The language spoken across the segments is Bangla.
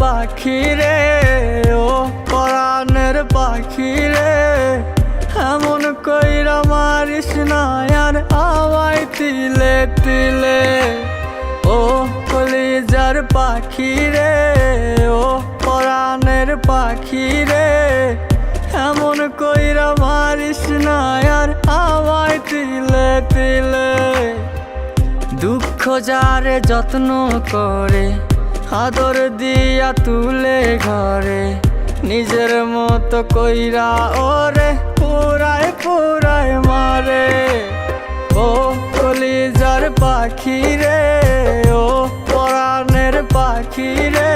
পাখি রে, ও পরাণের পাখি রে। এমন কইরা মারিস না, আর আমায় তিলে তিলে। ও কলিজার পাখি রে, ও পরাণের পাখি রে। এমন কইরা মারিস না, আর আমায় তিলে তিলে। দুঃখ যারে যত্ন করে আদর দিয়া তুলে ঘরে, নিজের মতো কইরা ওরে, পুরায় পুরায় মারে। ও কলিজার পাখি রে, ও পরাণের পাখি রে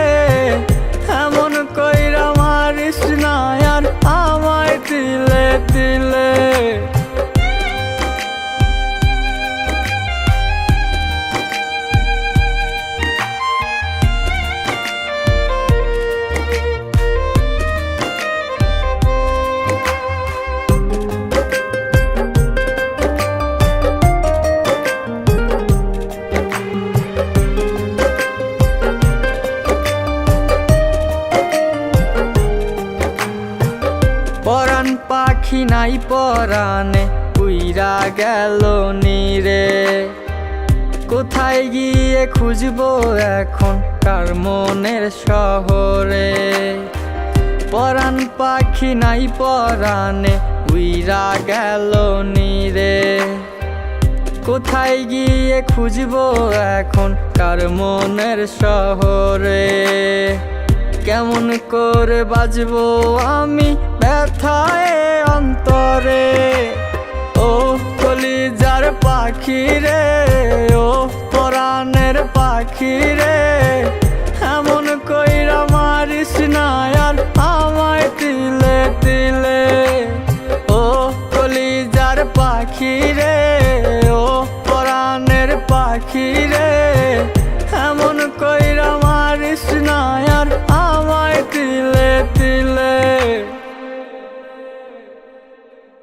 পরাণ পাখি নাই পরাণে উইরা গেল নিরে। কোথায় গিয়ে খুঁজবো এখন কার মনের শহরে? পরাণ পাখি নাই পরাণে উইরা গেল নিরে। কোথায় গিয়ে খুঁজবো এখন কার মনের শহরে? কেমন করে বাজবো আমি ব্যথায় অন্তরে? ও কলিজার পাখি রে, ও পরাণের পাখি রে, এমন কইরা মারিস না আর আমায় তিলে তিলে। ও কলিজার পাখি রে, ও পরাণের পাখি রে